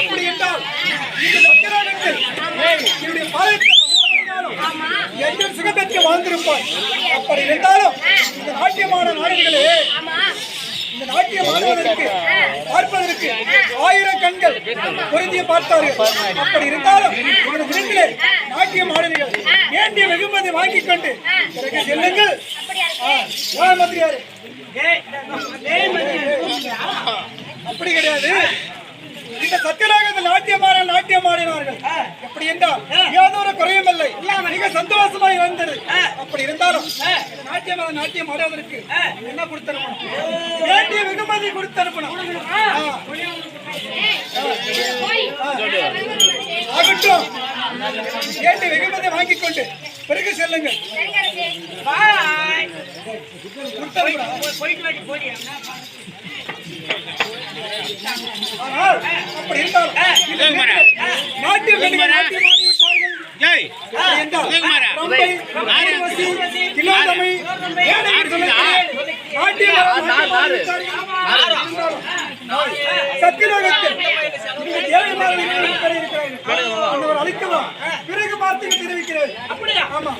எப்படி என்றால் இந்த சத்தியநாதத்தில் என்னுடைய பாதத்தை எந்த சுகபெற்று வாழ்ந்திருப்பார். அப்படி இருந்தாலும் இந்த நாட்டியமான நாடுகளே இந்த நாட்டியம் ஆடுவதற்கு பார்ப்பதற்கு ஆயிரம் கண்கள் பொருந்திய பார்த்தார்கள். அப்படி இருந்தாலும் இந்த தினத்திலே நாட்டியம் ஆடுவீர்கள் வேண்டிய வெகுமதி வாங்கிக் கொண்டு பிறகு செல்லுங்கள். அப்படி கிடையாது. இந்த சத்தியநாகத்தில் நாட்டியமான நாட்டியம் ஆடினார்கள் எப்படி என்றால் ஏதோ ஒரு குறையும் இல்லை மிக சந்தோஷமாய் வந்தது அப்படி இருந்தாலும் இந்த நாட்டியமான நாட்டியம் ஆடுவதற்கு என்ன கொடுத்தனுப்பணும்? வேண்டிய வெகுமதி கொடுத்தனுப்பணும். ஆகட்டும். வேண்டிய வெகுமதி வாங்கிக் கொண்டு பிறகு செல்லுங்கள். அப்படி இருந்தால் இந்த ஜெய் அப்படி என்றால் பிறகு பார்த்து தெரிவிக்கிறேன் அப்படியா ஆமா